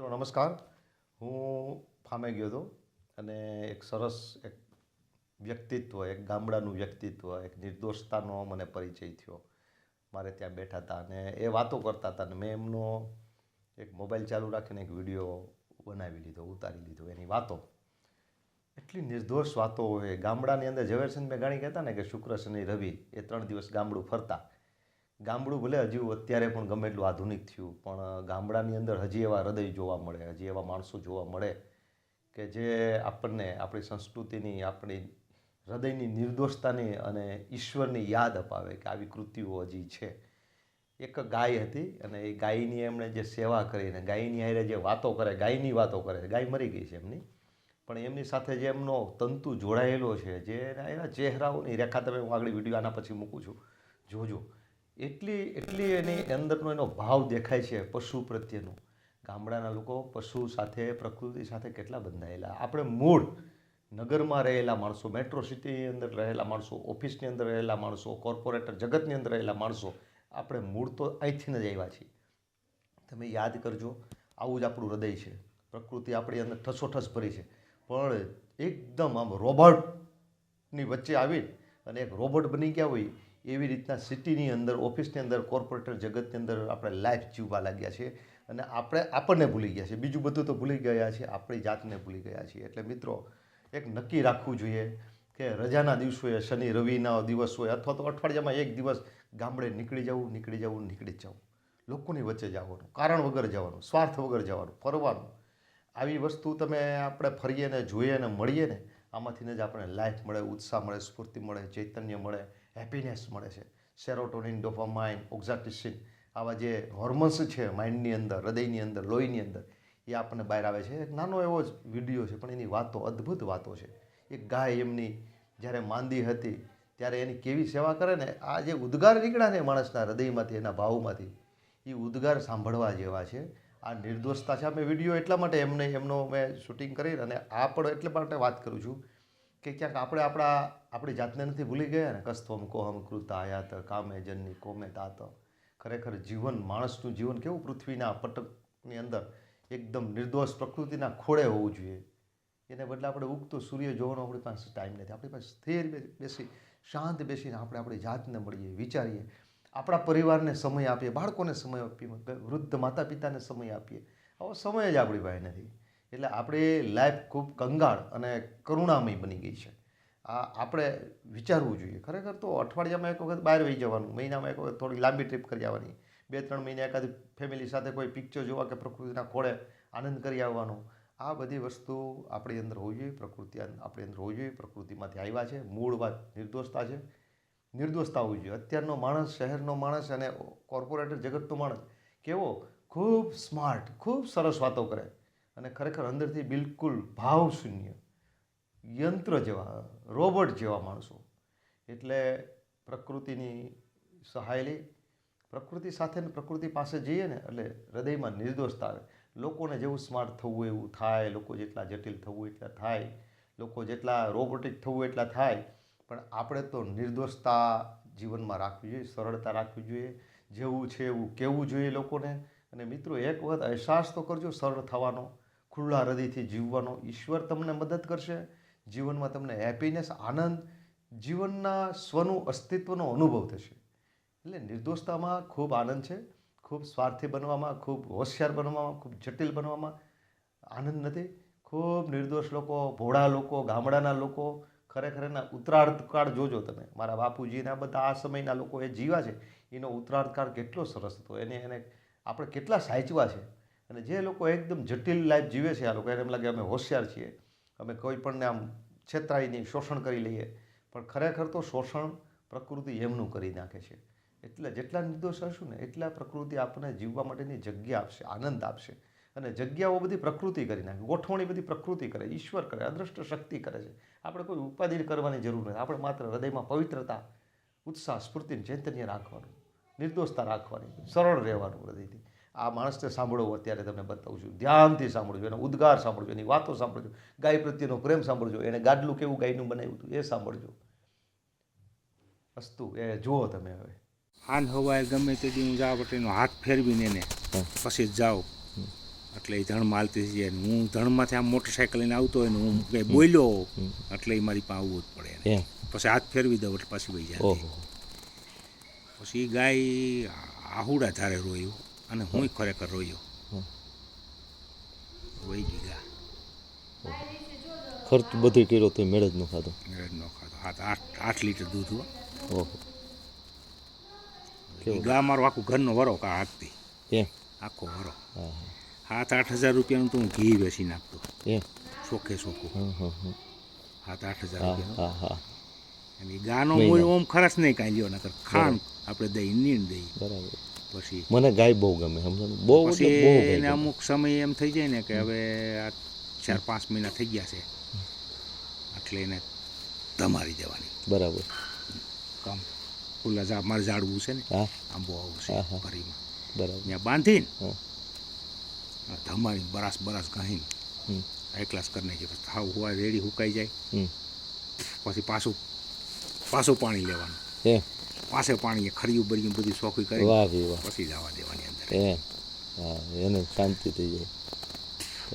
મિત્રો, નમસ્કાર. હું ફામે ગયો હતો અને એક સરસ એક વ્યક્તિત્વ, એક ગામડાનું વ્યક્તિત્વ, એક નિર્દોષતાનો મને પરિચય થયો. મારે ત્યાં બેઠા હતા અને એ વાતો કરતા હતા અને મેં એમનો એક મોબાઈલ ચાલુ રાખીને એક વીડિયો બનાવી લીધો, ઉતારી લીધો એની વાતો. એટલી નિર્દોષ વાતો હોય ગામડાની અંદર ઝવેરચંદ મેઘાણી કહેતા ને કે શુક્ર, શનિ, રવિ, એ ત્રણ દિવસ ગામડું ફરતા. ગામડું ભલે હજુ અત્યારે પણ ગમે એટલું આધુનિક થયું, પણ ગામડાની અંદર હજી એવા હૃદય જોવા મળે, હજી એવા માણસો જોવા મળે કે જે આપણને, આપણી સંસ્કૃતિની, આપણી હૃદયની નિર્દોષતાની અને ઈશ્વરની યાદ અપાવે કે આવી કૃતિઓ હજી છે. એક ગાય હતી અને એ ગાયની એમણે જે સેવા કરીને ગાયની હારે જે વાતો કરે, ગાયની વાતો કરે ગાય મરી ગઈ છે એમની. પણ એમની સાથે જે એમનો તંતુ જોડાયેલો છે, જે એના ચહેરાઓની રેખા તમે હું આગળ વીડિયો આના પછી મૂકું છું, જોજો. એટલી એટલી એની અંદરનો એનો ભાવ દેખાય છે પશુ પ્રત્યેનો. ગામડાના લોકો પશુ સાથે, પ્રકૃતિ સાથે કેટલા બંધાયેલા? આપણે મૂળ નગરમાં રહેલા માણસો મેટ્રો સિટીની અંદર રહેલા માણસો ઓફિસની અંદર રહેલા માણસો કોર્પોરેટર જગતની અંદર રહેલા માણસો, આપણે મૂળ તો અહીંથી જ આવ્યા છીએ. તમે યાદ કરજો, આવું જ આપણું હૃદય છે. પ્રકૃતિ આપણી અંદર ઠસોઠસ ભરી છે. પણ એકદમ આમ રોબોટની વચ્ચે આવી અને એક રોબોટ બની ગયા હોય એવી રીતના સિટીની અંદર, ઓફિસની અંદર, કોર્પોરેટર જગતની અંદર આપણે લાઈફ જીવવા લાગ્યા છીએ અને આપણે આપણને ભૂલી ગયા છીએ. બીજું બધું તો ભૂલી ગયા છીએ, આપણી જાતને ભૂલી ગયા છીએ. એટલે મિત્રો, એક નક્કી રાખવું જોઈએ કે રજાના દિવસોએ શનિ રવિના દિવસ હોય અથવા તો અઠવાડિયામાં એક દિવસ ગામડે નીકળી જવું નીકળી જવું નીકળી જવું. લોકોની વચ્ચે જવાનું, કારણ વગર જવાનું, સ્વાર્થ વગર જવાનું, ફરવાનું. આવી વસ્તુ તમે આપણે ફરીએ ને જોઈએ ને મળીએ ને આમાંથીને જ આપણે લાઈફ મળે, ઉત્સાહ મળે, સ્ફૂર્તિ મળે, ચૈતન્ય મળે. હેપીનેસ મળે છે. સેરોટોનિન ડોપામાઇન ઓક્ઝાટિસિન આવા જે હોર્મોન્સ છે માઇન્ડની અંદર, હૃદયની અંદર, લોહીની અંદર, એ આપણને બહાર આવે છે. એક નાનો એવો જ વીડિયો છે, પણ એની વાતો, અદ્ભુત વાતો છે. એક ગાય એમની જ્યારે માંદી હતી, ત્યારે એની કેવી સેવા કરે ને, આ જે ઉદ્ગાર નીકળ્યા ને માણસના હૃદયમાંથી, એના ભાવમાંથી, એ ઉદ્ગાર સાંભળવા જેવા છે. આ નિર્દોષતા છે. મેં વીડિયો એટલા માટે એમને, એમનો મેં શૂટિંગ કરી અને આ પણ એટલે માટે વાત કરું છું કે ક્યાંક આપણે આપણા આપણી જાતને નથી ભૂલી ગયા ને? કસ્તવમ કોહમ કૃતાયાત, કામે જનની કોમે તાત. ખરેખર જીવન, માણસનું જીવન કેવું પૃથ્વીના પટકની અંદર એકદમ નિર્દોષ પ્રકૃતિના ખોળે હોવું જોઈએ. એને બદલે આપણે ઉગતો સૂર્ય જોવાનો આપણી પાસે ટાઈમ નથી. આપણી પાસે સ્થિર બેસી, શાંત બેસીને આપણે આપણી જાતને મળીએ, વિચારીએ. આપણા પરિવારને સમય આપીએ, બાળકોને સમય આપીએ વૃદ્ધ માતા પિતાને સમય આપીએ. આવો સમય જ આપણી પાસે નથી. એટલે આપણી લાઈફ ખૂબ કંગાળ અને કરુણામય બની ગઈ છે. આ આપણે વિચારવું જોઈએ. ખરેખર તો અઠવાડિયામાં એક વખત બહાર વહી જવાનું, મહિનામાં એક વખત થોડી લાંબી ટ્રીપ કરી આવવાની. બે ત્રણ મહિને એકાદી ફેમિલી સાથે કોઈ પિક્ચર જોવા કે પ્રકૃતિના ખોળે આનંદ કરી આવવાનો. આ બધી વસ્તુ આપણી અંદર હોવી જોઈએ, પ્રકૃતિ આપણી અંદર હોવી જોઈએ. પ્રકૃતિમાંથી આવ્યા છે, મૂળ વાત નિર્દોષતા છે. નિર્દોષતા હોવી જોઈએ. અત્યારનો માણસ, શહેરનો માણસ અને કોર્પોરેટર જગતનો માણસ કેવો? ખૂબ સ્માર્ટ ખૂબ સરસ વાતો કરે. અને ખરેખર અંદરથી બિલકુલ ભાવશૂન્ય. યંત્ર જેવા, રોબોટ જેવા માણસો. એટલે પ્રકૃતિની સહાય લઈ, પ્રકૃતિ સાથે ને પ્રકૃતિ પાસે જઈએ ને, એટલે હૃદયમાં નિર્દોષતા આવે લોકોને જેવું સ્માર્ટ થવું એવું થાય, લોકો જેટલા જટિલ થવું એટલા થાય, લોકો જેટલા રોબોટિક થવું એટલા થાય, પણ આપણે તો નિર્દોષતા જીવનમાં રાખવી જોઈએ, સરળતા રાખવી જોઈએ, જેવું છે એવું કહેવું જોઈએ લોકોને. અને મિત્રો, એક વખત અહેસાસ તો કરજો, સરળ થવાનો, ખુલ્લા હૃદયથી જીવવાનો. ઈશ્વર તમને મદદ કરશે. જીવનમાં તમને હેપીનેસ આનંદ, જીવનના સ્વનું અસ્તિત્વનો અનુભવ થશે. એટલે નિર્દોષતામાં ખૂબ આનંદ છે, ખૂબ સ્વાર્થી બનવામાં, ખૂબ હોશિયાર બનવામાં, ખૂબ જટિલ બનવામાં આનંદ નથી. ખૂબ નિર્દોષ લોકો, ભોળા લોકો, ગામડાના લોકો ખરેખર એના ઉત્તરાર્ધ કાળ જોજો તમે. મારા બાપુજીના બધા આ સમયના લોકો એ જીવા છે. એનો ઉત્તરાર્ધ કાળ કેટલો સરસ હતો. એને એને આપણે કેટલા સાચવા છે. અને જે લોકો એકદમ જટિલ લાઈફ જીવે છે, આ લોકો એને એમ લાગે અમે હોશિયાર છીએ. અમે કોઈ પણને આમ છેતરાઈ શોષણ કરી લઈએ. પણ ખરેખર તો શોષણ પ્રકૃતિ એમનું કરી નાખે છે. એટલે જેટલા નિર્દોષ હશું ને એટલા પ્રકૃતિ આપણને જીવવા માટેની જગ્યા આપશે, આનંદ આપશે. અને જગ્યાઓ બધી પ્રકૃતિ કરી નાખે. ગોઠવણી બધી પ્રકૃતિ કરે, ઈશ્વર કરે, અદૃષ્ટ શક્તિ કરે છે. આપણે કોઈ ઉપાધિ કરવાની જરૂર નથી. આપણે માત્ર હૃદયમાં પવિત્રતા, ઉત્સાહ, સ્ફૂર્તિને ચૈતન્ય રાખવાનું, નિર્દોષતા રાખવાની, સરળ રહેવાનું હૃદયથી. આ માણસને સાંભળો અત્યારે તમને બતાવું છું. ધ્યાનથી સાંભળજો એનો ઉદ્ગાર સાંભળજો એની વાતો સાંભળજો ગાય પ્રત્યેનો પ્રેમ સાંભળજો એને ગાડલું કેવું ગાયનું બનાવ્યું હતું એ સાંભળજો. અસ્તુ એ જુઓ તમે હવે. હાન હવાય ગમે તે દી હું જાઉં એટલે એનો હાથ ફેરવીને એને પછી જ જાઉં. એટલે એ ધણમાં હાલતી થઈ જાય હું ધણમાંથી આમ મોટરસાઇકલ લઈને આવતો હોય ને હું કંઈ બોલ્યો એટલે એ મારી પાસે આવવું જ પડે પછી હાથ ફેરવી દઉં એટલે પાછી વહી જાય પછી ગાય આહુડા ધારે રોયું. અને હું ખરેખર રોયો. વહી ગઈ ગા ખર્ચ બધે કર્યો તો મેળ જ ન ખાધો. મેળ ન ખાધો. હાથ આઠ આઠ લીટર દૂધ હો. ઓહો. ગા મારો આખું ઘરનો વરો કા હાથથી. એમ? આખો વરો. હા હા. સાત આઠ હજાર રૂપિયાનું તો હું ઘી વેચી નાખતો. એમ? ચોખ્ખે ચોખ્ખું. હા હા હા સાત આઠ હજાર હા રૂપિયા હા હા. અને ગાનો મહિના. ઓમ ખરસ નહીં કાંઈ લ્યો નકર ખાંડ આપણે દહીં નીણ દઈ બરાબર. પછી મને ગાય બહુ ગમે સમજો બહુ એટલે અમુક સમય એમ થઈ જાય ને કે હવે આ ચાર પાંચ મહિના થઈ ગયા છે એટલે એને તમારી દેવાની બરાબર. કામ ખુલ્લા ઝાડ મારે ઝાડવું છે ને આંબો આવું છે. ભરીમાં બરાબર. ત્યાં બાંધીને. ધમારી બરાસ બરાસ ગાહીને હમ. એક ક્લાસ કરી નાખીએ પછી હાવ હુવા રેડી હુકાઈ જાય. પછી પાછું પાછું પાણી લેવાનું. પાસે પાણી ખરીયું બરિયું બધું શોખી કરી વાહ ભી વાહ. પછી જવા દેવાની અંદર. એમ. એને શાંતિ થઈ જાય.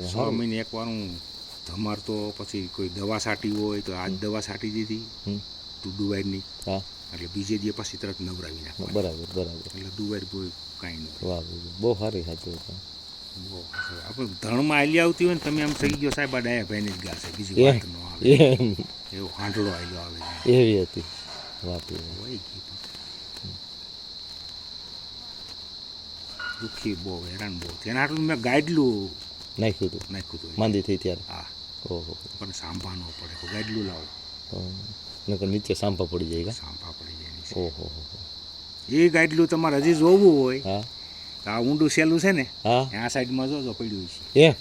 છ. મહિને એકવાર હું ધમાર તો પછી કોઈ દવા છાંટી હોય તો આજ દવા છાંટી દીધી. હમ. ડુવાઈની હા. એટલે બીજે દિવસ પછી તરત નવરાવી નાખવા બરાબર બરાબર. એટલે ડુવાઈ કોઈ કાંઈ નહીં વાહ બહુ સારી સાચું. આપણે ધણમાં આલી આવતી હોય ને તમે આમ થઈ ગયો સાહેબ આ ડાયા ભાઈને જ ગાશે. બીજી વાત ન આવે. એવો હાંડળો આવેલો આવે એવી હતી. વાહ ભી વાહ. વહી ગઈ તો. દુઃખી બહુ હેરાન બહુ. તેના આટલું મેં ગાઈડલું નાખ્યું હતું? નાખ્યું હતું. માંદી થઈ ત્યારે? હા. ઓહો. પણ સાંભાળવો પડે. તો ગાઈડલું લાવો. નકર નીચે સાંભા પડી જાય સાંભા પડી જાય ઓહો. એ ગાઈડલું તમારે હજી જોવું હોય. હા. આ ઊંડું સેલું છે ને હા. આ સાઈડમાં જોજો પડ્યું છે. એ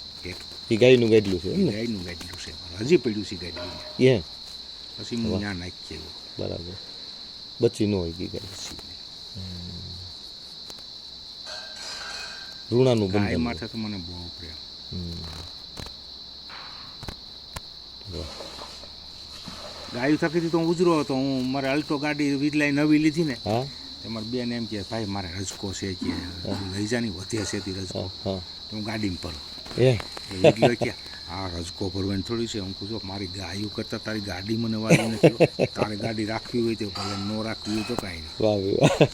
એ ગાયનું ગાડલું છે એમ ને? ગાયનું ગાઈડલું છે. હજી પડ્યું છે ગાઈડલું એ પછી હું ત્યાં નાખી બરાબર. બચી ન હોય ગઈ ગાય. ઋણાનું ગાય માથે તો મને બહુ પ્રેમ. ગાયું થકી તો હું ઉજરો હતો. હું મારે અલ્ટો ગાડી વીજલાઈ નવી લીધી ને. મારી બેન એમ કે ભાઈ મારે રજકો છે કે લઈ જાની વધે છે તે રજકો. હા હા. તો હું ગાડીમાં ભરું એ? એ વીજલો કે આ રજકો ભરવાની થોડી છે. હું કહું છું મારી ગાયું કરતાં તારી ગાડી મને વાળી નથી તારે ગાડી રાખવી હોય તો ભલે ન રાખવી હોય તો કાંઈ નહીં.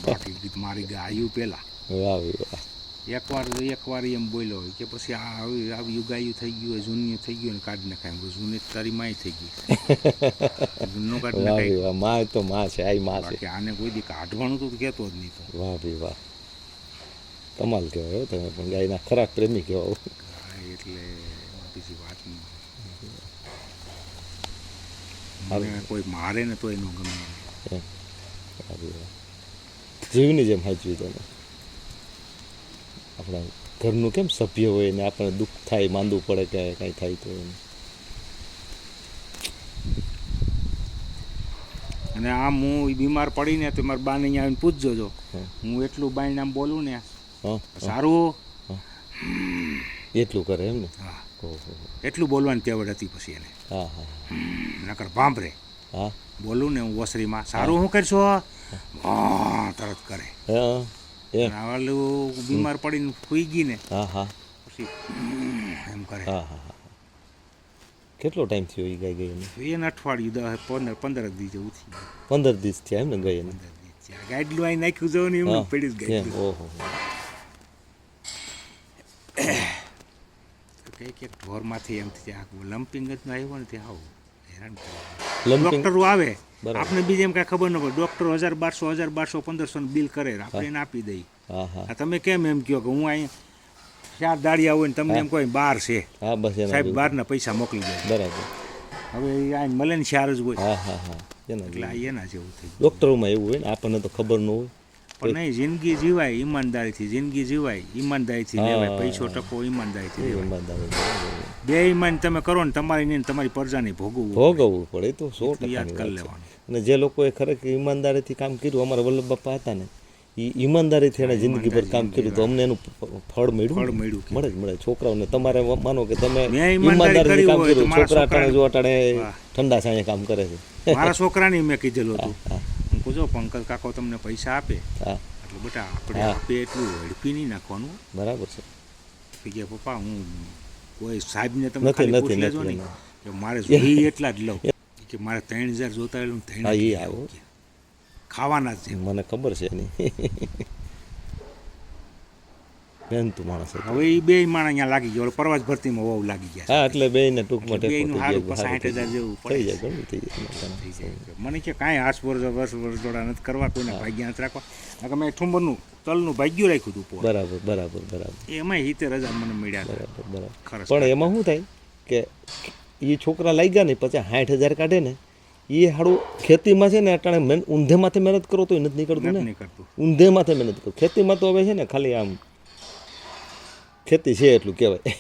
બાકી મારી ગાયું પહેલાં. વાહ વાહ. એકવાર એકવાર એમ બોલ્યો હોય કે પછી આ આવી આવી યુગાયું થઈ ગયું હોય જૂની થઈ ગયું ને કાઢી નખાય. કહું, જૂની તારી માય થઈ ગઈ. જૂનો કાઢ નખાય. માં તો માં છે આ માં છે. આને કોઈ દી કાઢવાનું તો કહેતો જ નહીં તો. વાહ ભી વાહ. કમાલ કહેવાય તમે પણ ગાયના ખરાબ પ્રેમી કહેવાય એટલે બીજી વાત નહીં. કોઈ મારે ને તો એનું ગમે. એમ જીવની જેમ હાચવી તમે. આપણા ઘરનું કેમ સભ્ય હોય ને આપણને દુઃખ થાય માંદું પડે કે કાંઈ થાય તો એને અને આમ હું બીમાર પડીને તો મારા બાને અહીંયા આવીને પૂછજો જો. હું. એટલું બાઈને આમ બોલું ને. સારું? એટલું કરે એમ ને? હા. એટલું બોલવાની તેવડ હતી પછી એને. હા હા નકર ભાંભરે. હા? બોલું ને હું ઓસરીમાં. સારું શું કરશો? હા. તરત કરે. બીમાર પડીને સુઈ ગઈ ને હા હા. પછી એમ કરે. હા હા હા. કેટલો ટાઈમ થયો એ ગાય ગઈ એને એને અઠવાડિયું દસ પંદર પંદર દી જેવું થયું. પંદર દિવસ થયા એમ ને? ગઈ એને. ગાઈડલું અહીં નાખ્યું જવું ને એમ પડી જ ગાઈડલું ઓહો. કંઈક એક ઢોરમાંથી એમ આખું લમ્પિંગ જ આવ્યો ને ત્યાં આવું હેરાન કરે. ડોક્ટરો આવે. આપણે બીજે એમ કાંઈ ખબર ન પડે. ડોક્ટરો હજાર બારસો હજાર બારસો પંદરસો બિલ કરે. આપણે એને આપી દઈએ. તમે કેમ એમ કહો કે હું અહીંયા ચાર દાડિયા હોય ને તમને એમ કોઈ બાર છે. હા બસ સાહેબ. બહારના પૈસા મોકલી દે. બરાબર. હવે આ મળે ને ચાર જ હોય. હા હા હા. એટલે એના જેવું થઈ ડૉક્ટરોમાં એવું હોય ને આપણને તો ખબર ન હોય. પણ નહીં જિંદગી જીવાય ઈમાનદારીથી. જિંદગી જીવાય ઈમાનદારીથી. લેવાય. પૈસો ટકો ઈમાનદારીથી લેવાય. ઈમાનદારી બરાબર. બે ઈમાન તમે કરો ને તમારી નહીં ને તમારી પ્રજાની ભોગવવું ભોગવવું પડે તો સો યાદ કરી લેવાનું. અને જે લોકોએ ખરેખર ઈમાનદારીથી કામ કર્યું અમારા વલ્લભ બાપા હતા ને એ ઈમાનદારીથી એને જિંદગી પર કામ કર્યું તો અમને એનું ફળ મળ્યું ફળ મળ્યું. મળે જ મળે. છોકરાઓને તમારે માનો કે તમે ઈમાનદારીથી કામ કર્યું છોકરા અટાણે જો અટાણે ઠંડા સાંજે કામ કરે છે. મારા છોકરાને મેં કીધેલું હતું. હા કહું પંકજ કાકો તમને પૈસા આપે. એટલે બેટા આપણે આપે એટલું હડપી નહીં નાખવાનું. બરાબર છે. કે પપ્પા હું કોઈ સાહેબને તમે નથી, ખાલી નથી, લેજો નહીં કે મારે જોઈએ એટલા જ લઉં. કે મારે ત્રણ હજાર જોતા હોય ત્રણ લઈ આવો. ખાવાના છે. મને ખબર છે એની. મહેનતુ માણસ હવે એ બે માણસ અહીંયા લાગી ગયા. પરવાજ ભરતીમાં વહુ લાગી ગયા હા એટલે બે ને ટૂંકમાં એટલે સાઠ હજાર જેવું થઈ જાય ઘણું થઈ જાય. મને કે કાંઈ આસ વર્ષ વર્ષ જોડા નથી કરવા કોઈને ભાગ્યા નથી રાખવા. નકર મેં ઠુંબરનું તલનું ભાગ્યું રાખ્યું હતું બરાબર બરાબર બરાબર. એમાં સિત્તેર હજાર મને મળ્યા બરાબર બરાબર. પણ એમાં શું થાય કે એ છોકરા લાગ્યા ને પછી સાઠ હજાર કાઢે ને એ હાડું ખેતીમાં છે ને અટાણે મેન ઊંધેમાંથી મહેનત કરો તો નથી નીકળતું ને? કરતું ઊંધેમાંથી મહેનત કરો. ખેતીમાં તો હવે છે ને ખાલી આમ ખેતી છે એટલું કહેવાય.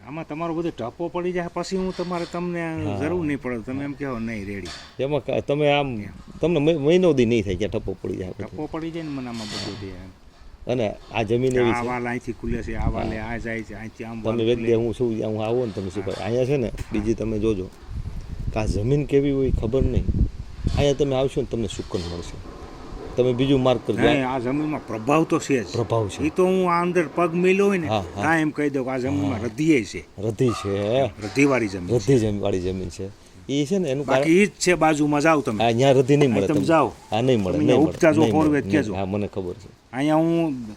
આમાં તમારો બધો ટપો પડી જાય પછી હું તમારે તમને જરૂર નહીં પડે તમે એમ કહો નહીં રેડી. એમાં તમે આમ તમને મહિ- મહિનો દી નહીં થાય કે ઠપ્પો પડી જાય. ટપો પડી જાય ને મને આમાં બધું અને આ જમીન એવી છે? વાલ અહીંથી ખુલે છે આ વાલે આ જાય છે અહીંથી આમ તમે. વ્યક્તિ હું શું હું આવો ને તમે શું કહો અહીંયા છે ને બીજી તમે જોજો કે આ જમીન કેવી હોય ખબર નહીં. અહીંયા તમે આવશો ને તમને સુકન મળશે. તમે બીજું માર્ક કરજો. આ જમીનમાં પ્રભાવ તો છે જ. પ્રભાવ છે. એ તો હું આ અંદર પગ મેલ્યો હોય ને હા. એમ કહી દઉં કે આ જમીનમાં રધીએ છે. રધી છે. રધીવાળી જમીન રધી જમીન વાળી જમીન છે. એ છે ને એનું બાકી ઈ જ છે બાજુમાં જાવ તમે. અહીંયા રધી નહીં મળે તમે. જાઓ. હા નહીં મળે નહીં અહીંયા ઉપજા જો ફોરવેદ કહેજો. હા મને ખબર છે. અહીંયા હું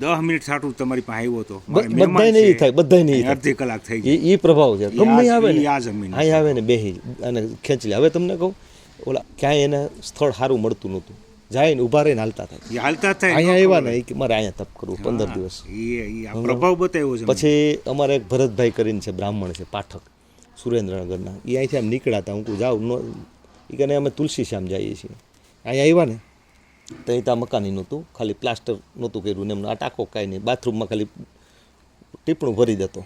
દસ મિનિટ સાટું તમારી પાસે આવ્યો હતો. બધાય નહીં થાય બધાય નહીં અડધી કલાક થઈ ગઈ. એ પ્રભાવ છે. ગમે આવે ને? આ જમીન અહીં આવે ને બેહી અને ખેંચી લે. હવે તમને કહું ઓલા ક્યાંય એને સ્થળ સારું મળતું નહોતું. જાય ને ઊભા રહીને હાલતા થાય. હાલતા થાય અહીંયા એવા આવ્યા ખબર કે મારે અહીંયા તપ કરવું પંદર દિવસ. પ્રભાવ બતાવ્યો છે પછી અમારે એક ભરતભાઈ કરીને છે બ્રાહ્મણ છે પાઠક સુરેન્દ્રનગરના. એ અહીંથી આમ નીકળ્યા હતા હું કહું જાઉં નો એ કહે અમે તુલસી શ્યામ જઈએ છીએ. અહીંયા આવ્યા ને તો એ ત્યાં મકાની નહોતું ખાલી પ્લાસ્ટર નહોતું કર્યું ને એમનો આ ટાંકો કાંઈ નહીં બાથરૂમમાં ખાલી ટીપણું ભરી દેતો.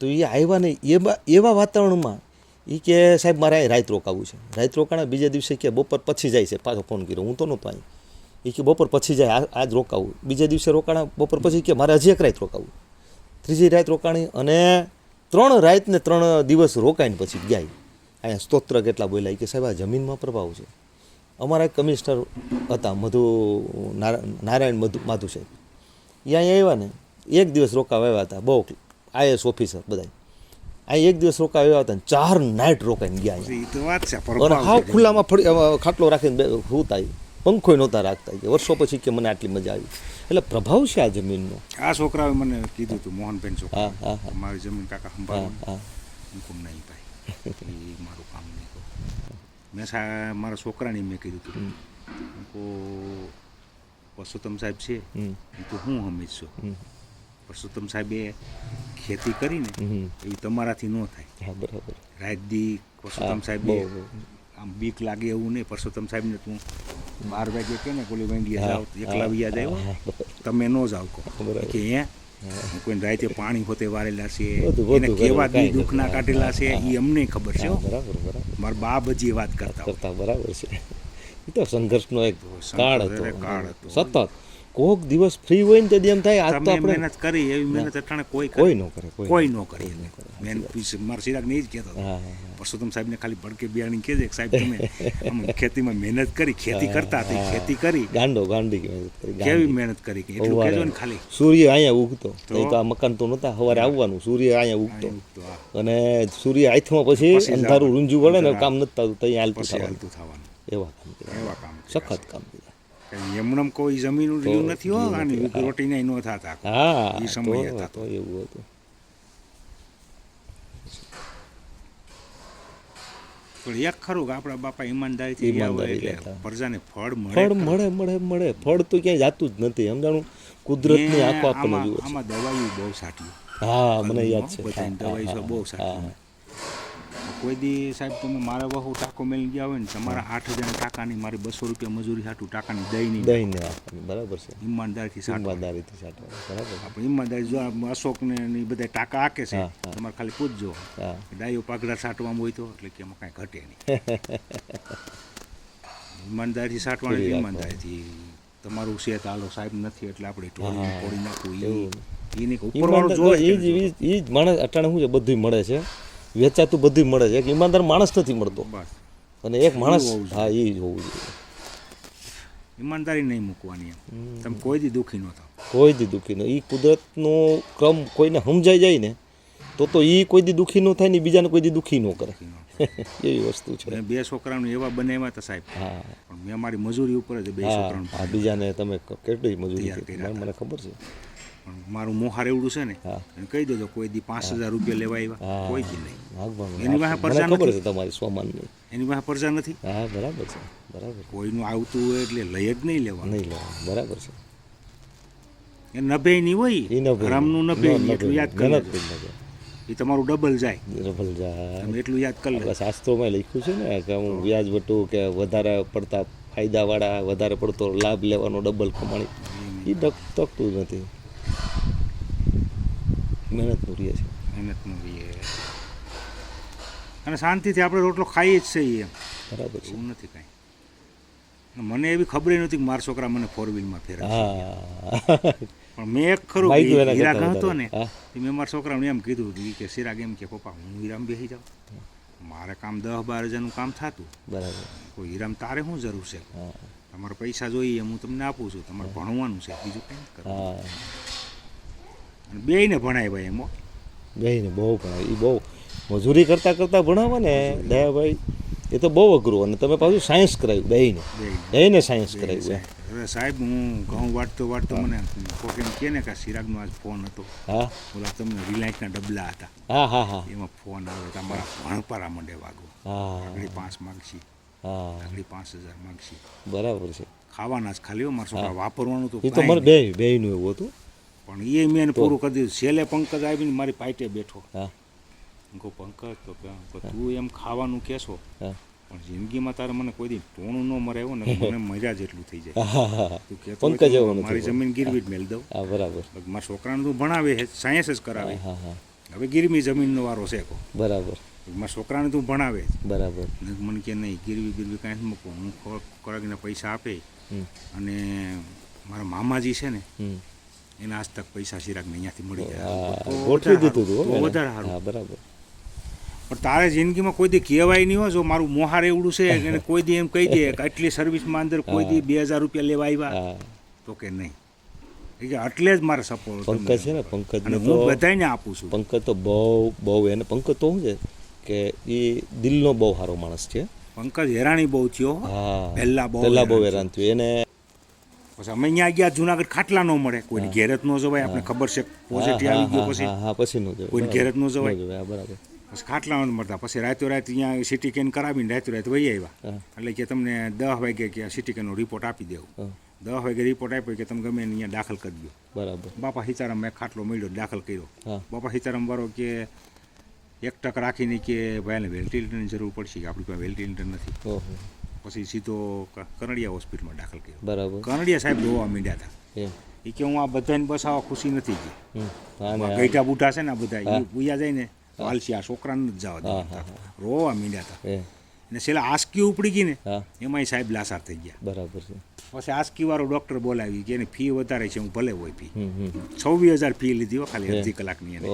તો એ આવ્યા ને એવા એવા વાતાવરણમાં એ કે, સાહેબ, મારે અહીં રાત રોકાવું છે. રાત રોકાણા બીજા દિવસે કે બપોર પછી જાય છે, પાછો ફોન કર્યો. હું તો નહોતો અહીં. એ કે, બપોર પછી જાય આજ રોકાવું. બીજા દિવસે રોકાણા, બપોર પછી કે, મારે હજી એક રાત રોકાવું. ત્રીજી રાત રોકાણી અને ત્રણ રાત ને ત્રણ દિવસ રોકાઈને પછી ગયા અહીંયા સ્તોત્ર કેટલા બોલ્યા કે, સાહેબ, આ જમીનમાં પ્રભાવ છે. અમારા કમિશનર હતા, મધુ નારાયણ મધુ, માધુ સાહેબ. એ અહીંયા આવ્યા ને, એક દિવસ રોકાવા આવ્યા હતા, બહુ આઈએસ ઓફિસર બધા અહીં એક દિવસ રોકાવા આવ્યા હતા ચાર નાઇટ રોકાઈને ગયા અને હાવ ખુલ્લામાં ફરી ખાટલો રાખીને બે- સૂતા પંખો નહોતા રાખતા કે વર્ષો પછી કે મને આટલી મજા આવી. એટલે પ્રભાવ છે આ જમીનનો. આ છોકરાએ મને કીધું હતું મોહનબેન છોકરા. હા હા હા. મારી જમીન કાકા સંભાળવા સંભાળો. હું નહીં ભાઈ એ મારું કામ નહીં મેં સા મારા છોકરાને મેં કીધું હતું હું પરસોત્તમ સાહેબ છે. હમ. તો હું હમીશ છું. પરસોત્તમ સાહેબે ખેતી કરીને એ તમારાથી ન થાય. બરાબર. રાજદી પરસોત્તમ સાહેબે. આમ બીક લાગે એવું નહીં પરસોત્તમ સાહેબને તું બાર વાગે કે ને કોલી વાંગી જાવ એકલા વિયા જાય તમે ન જાવ કહો. કે અહીંયા કોઈને રાતે પાણી હોતે વારેલા છે એને કેવા દી દુઃખના. કાઢેલા છે એ અમને ખબર છે. બરાબર બરાબર. મારા બા બજી વાત કરતા. કરતા બરાબર છે. એ તો સંઘર્ષનો એક કાળ હતો. કાળ હતો. સતત. કોક દિવસ ફ્રી હોય ને તે એમ થાય આજ તો આપણે મહેનત કરી એવી મહેનત અટાણે કોઈ કોઈ ન કરે કોઈ ન કરી. મેન પીસ મારા સિરાગ નહીં જ કહેતો પરસોત્તમ સાહેબને ખાલી ભડકે બિયાણી કહેજે કે સાહેબ તમે ખેતીમાં મહેનત કરી ખેતી કરતા હતી ખેતી કરી. ગાંડો ગાંડી કેવી મહેનત કરી કે? એટલું કહેજો ને ખાલી. સૂર્ય અહીંયા ઉગતો. તો? નહીં તો આ મકાન તો નહોતા સવારે આવવાનું સૂર્ય અહીંયા ઉગતો. અને સૂર્ય આથમાં પછી અંધારું. રૂંજું વળે ને કામ નથી થતું ત્યાં હાલતું થવાનું. એવા કામ એવા કામ સખત કામ કર્યા કોઈ જમીન રહ્યું નથી હો આની નથી, રોટી નહીં ન થતા હા એ સમય સમયે તો એવું હતું. પણ એક ખરું કે આપણા બાપા ઈમાનદારીથી રહ્યા હોય એટલે પ્રજાને ફળ મળે ફળ મળે મળે મળે. ફળ તો ક્યાંય જાતું જ નથી. સમજાણું? કુદરતની આખો આપણને જુએ આમાં દવાઈઓ બહુ સાટી. હા મને યાદ છે. દવાઈ બહુ સાટી. કોઈ દી સાહેબ તમે મારા વહુ ટાંકો મેળવી ગયા હોય ને તમારા આઠ હજાર ટાંકાની મારી બસો રૂપિયા મજૂરી સાટું ટાંકાની દઈ નહીં. દહીં નહીં આપવાની બરાબર છે. ઈમાનદારીથી ઈમાનદારીથી સાટવા બરાબર. આપણે ઈમાનદારી જો અશોકને ને બધા ટાંકા આકે છે. તમારે ખાલી પૂછજો. ડાયો પાઘડા સાટવામાં હોય તો એટલે કે એમાં કાંઈ ઘટે નહીં. ઈમાનદારીથી સાટવાની ઈમાનદારીથી? તમારું શેત આલો સાહેબ નથી એટલે આપણે ટોળી હા. ફોડી નાખવું એ એને એ જ માણસ અટાણે શું છે બધું મળે છે. વેચાતું બધું મળે છે. એક ઈમાનદાર માણસ નથી મળતો. અને એક માણસ હા એ જ હોવું જોઈએ. ઈમાનદારી નહીં મૂકવાની એમ. તમે કોઈ દી દુઃખી ન થાવ. કોઈ દી દુઃખી ન એ કુદરતનો ક્રમ કોઈને સમજાઈ જાય ને તો તો એ કોઈ દી દુઃખી ન થાય ને બીજાને કોઈ દી દુઃખી ન કરે. એવી વસ્તુ છે. બે છોકરાનું એવા બનાવ્યા હતા સાહેબ હા. પણ મેં મારી મજૂરી ઉપર જ બે છોકરાનું બીજાને તમે કેટલી મજૂરી કરી? મને ખબર છે. પણ મારું મોહાર એવડું છે ને કહી દેજો કોઈ દી પાંચ હજાર રૂપિયા લેવા આવ્યા. કોઈ દી નહીં. એની પાસે પરજા ખબર છે તમારી સ્વમાન એની પાસે પરજા નથી. હા બરાબર છે બરાબર. કોઈનું આવતું હોય એટલે લઈ જ નહીં લેવા નહીં લેવા બરાબર છે. એ નભે નહીં હોય. રામનું નભે નહીં એટલું યાદ કરી. એ તમારું ડબલ જાય. ડબલ જાય. તમે એટલું યાદ કરી લેજો. શાસ્ત્રોમાં લખ્યું છે ને કે હું વ્યાજ વટું કે વધારે પડતા ફાયદાવાળા વધારે પડતો લાભ લેવાનો ડબલ કમાણી. એ તક તકતું નથી. મહેનતનું રહે છે મહેનતનું રહે અને શાંતિથી આપણે રોટલો ખાઈએ જ છીએ એમ. બરાબર છે. એવું નથી કાંઈ. મને એવી ખબર નથી કે મારા છોકરા મને ફોર વ્હીલમાં ફેરવે પણ મેં એક ખરું બાઈક એના હીરા કરતાં હતો ને. મેં મારા છોકરાને એમ કીધું કે સિરાગ એમ કે પપ્પા હું હીરામ બેસી જાઉં. મારે કામ દસ બાર હજારનું કામ થતું. બરાબર. કોઈ હીરામ તારે શું જરૂર છે? તમારે પૈસા જોઈએ હું તમને આપું છું. તમારે ભણવાનું છે બીજું કંઈ અને બેયને ભણાય ભાઈ એમાં. બેયને બહુ ભણાય એ બહુ મજૂરી કરતાં કરતાં ભણાવે ને દયાભાઈ એ તો બહુ અઘરું અને તમે પાછું સાયન્સ કરાવ્યું બેયને. બેયને. સાયન્સ કરાવ્યું. હવે સાહેબ હું ઘઉં વાટતો વાટતો મને કોક એમ કહે ને કે સિરાગનો આજ ફોન હતો. હા. ઓલા તમને રિલાયન્સના ડબલા હતા. હા હા હા. એમાં ફોન આવ્યો તમારા ભણપારા મંડે વાગો. હા આગળ પાંચ માગશી. હા. આગળ પાંચ હજાર માગશી. બરાબર છે. ખાવાના જ ખાલી મારા છોકરા વાપરવાનું તો એ તો મને બે બેયનું એવું હતું. પણ એ મેં પૂરું કરી દીધું. છેલ્લે પંકજ આવીને મારી પાઇટે બેઠો. હા. કહું પંકજ તો કે કે તું એમ ખાવાનું કહેશો? પણ જિંદગીમાં તારે મને કોઈ દી ટોણું ન મરે એવું ને મને મજા જેટલું થઈ જાય. તું પંકજ નથી મારી જમીન ગીરવી જ મેળ દઉં. બરાબર. મારા છોકરાને તું ભણાવે છે સાયન્સ જ કરાવે. હવે ગીરવી જમીનનો વારો છે કો બરાબર. મારા છોકરાને તું ભણાવે. બરાબર. મને કે નહીં ગીરવી ગીરવી કાંઈ મૂકો હું ખોરાક ખોરાકના પૈસા આપે અને મારા મામાજી છે ને એને આજ તક પૈસા સિરાગને અહીંયાથી મળી જાય. ગોઠવી દીધું હતું. વધારે સારું બરાબર. પણ તારે જિંદગીમાં કોઈ દી કહેવાય નહીં હોય જો મારું મોહાર એવડું છે કે એને કોઈ દી એમ કહી દે કે આટલી સર્વિસમાં અંદર કોઈ દી બે હજાર રૂપિયા લેવા આવ્યા તો કે નહીં. એટલે જ મારે સપોર્ટ પંકજ છે ને પંકજ અને ને હું બધાને આપું છું. પંકજ તો બહુ બહુ એને પંકજ તો શું છે કે એ દિલનો બહુ સારો માણસ છે. પંકજ હેરાણી બહુ થયો હા. પહેલા બહુ પહેલા બહુ હેરાન થયું. એને પછી અમે અહીંયા ગયા જુનાગઢ ખાટલા ન મળે. કોઈ ઘેરત ન જવાય આપણે ખબર છે પોઝિટિવ આવી ગયો પછી. હા પછી નો કોઈને ઘેરત ન જવાય. બરાબર. પછી ખાટલા ન મળતા. પછી રાતો રાત અહીંયા સિટી કેન કરાવીને રાતો રાત વહી આવ્યા. એટલે કે તમને દસ વાગે કે સિટી કેનનો રિપોર્ટ આપી દેવું. દસ વાગે રિપોર્ટ આપ્યો કે તમે ગમે અહીંયા દાખલ કરી દો. બરાબર. બાપા હિચારામ મેં ખાટલો મળ્યો દાખલ કર્યો. બાપા હિચારામ વાળો કે એક ટક રાખીને કે ભાઈ એને વેન્ટિલેટરની જરૂર પડશે કે આપણી પાસે વેન્ટિલેટર નથી. ઓહો. પછી સીધો કરણિયા હોસ્પિટલમાં દાખલ કર્યો. બરાબર. કરણિયા સાહેબ જોવા માંડ્યા હતા. એ કે હું આ બધાને બસાવવા ખુશી નથી ગઈ. ગઈટા ગઈઢા છે ને આ બધા પૂજા એ ભૂયા જાય ને તો આ છોકરાને જ જવા દે રોવા માંડ્યા હતા. અને ને છેલ્લા આસ્કી ઉપડી ગઈ ને એમાં એમાંય સાહેબ લાસાર થઈ ગયા. બરાબર છે. પછી આસ્કી વાળો ડોક્ટર બોલાવી કે એની ફી વધારે છે હું ભલે હોય ફી. છવ્વીસ હજાર ફી લીધી હો ખાલી. અડધી કલાકની એને.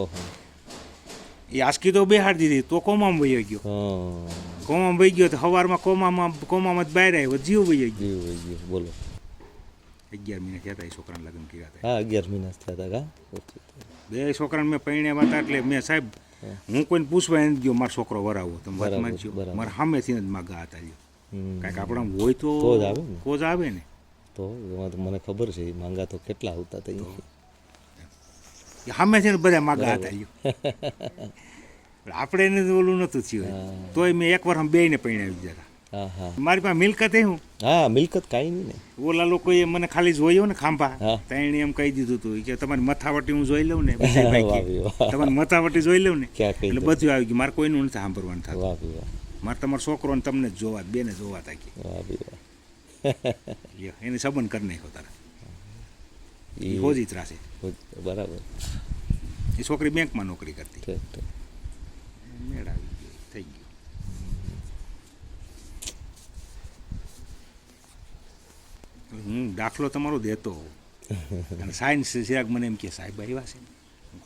એ આસ્કી તો બેહાડી દીધી તો કોમામાં વહી ગયો. કોમામાં વહી ગયો તો સવારમાં કોમામાં કોમામાં જ બહાર આવ્યો જીવ વહી ગયો. જીવ વહી ગયો બોલો. અગિયાર મહિના થયા હતા એ છોકરાને લગ્ન કર્યા હતા હા અગિયાર મહિના થયા હતા કા? બે છોકરાને મેં પરણ્યા હતા એટલે મેં સાહેબ હું. કોઈને પૂછવા એને ગયો મારો છોકરો વરાવો તમે વાત માનજો. મારા સામેથી જ માગા હતા. કાંઈક આપણા હોય તો તો જ આવે ને. તો આવે ને. તો મને ખબર છે માંગા તો કેટલા આવતા હતા ઈ. છે ને બધા માગા હતા આપણે એને ઓલું નહોતું થયું. તોય મેં એક વાર બે ને પૈણાવી હા મારી પાસે મિલકત એ હું. હા મિલકત કાંઈ નહીં ને. ઓલા લોકોએ મને ખાલી જોયો ને ખાંભા. તેણે એમ કહી દીધું હતું કે તમારી મથાવટી હું જોઈ લઉં ને. તમારી મથાવટી જોઈ લઉં ને. એટલે બધું આવી ગયું. મારે કોઈનું નથી સાંભળવાનું થતું. મારે તમારો છોકરો ને તમને જ જોવા બેને જોવા થાય એને સંબંધ કરી નાખ્યો તારા. એ ઈ- હોજી ત્રાસે બરાબર. એ છોકરી બેંકમાં નોકરી કરતી. મેળાવી ગઈ થઈ ગયો. હું દાખલો તમારો દેતો અને સાયન્સ સિરાગ મને એમ કે સાહેબ આવ્યા છે.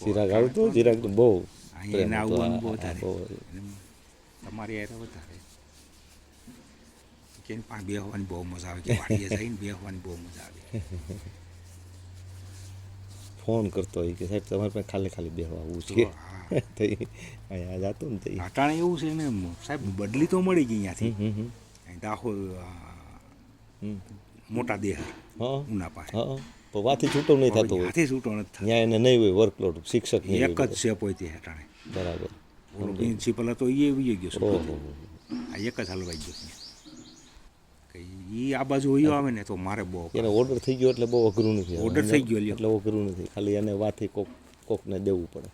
ચિરાગ આવતો? ચિરાગ તો બહુ અહીંયા એને. આવવાનું બહુ વધારે. તમારી યારે વધારે. કે બે હોવાની બહુ મજા આવે. કે વાડીએ જઈને બેસવાની બહુ મજા આવે. ફોન કરતો હોય કે સાહેબ તમારે પાસે ખાલી ખાલી બેહવા આવું છે. અહીંયા જાતો ને તો ઈ. અટાણે એવું છે ને સાહેબ બદલી તો મળી ગઈ અહીંયાથી. દાહોદ. મોટા દેહ હા ઉના પાસે. તો વાથી છૂટો નહીં થતો હોય. વાથી છૂટો નથી થતો. ત્યાં એને નહીં હોય વર્કલોડ શિક્ષક એક હોય. જ છે પોતે અટાણે બરાબર. પ્રિન્સિપલ હતો એ વહી ગયો આ એક જ હલવાઈ ગયો એ આ બાજુ હોય આવે ને તો મારે બહુ એને ઓર્ડર થઈ ગયો એટલે બહુ અઘરું નથી ઓર્ડર થઈ ગયો. એટલે અઘરું નથી. ખાલી એને વાથી કોક કોકને દેવું પડે.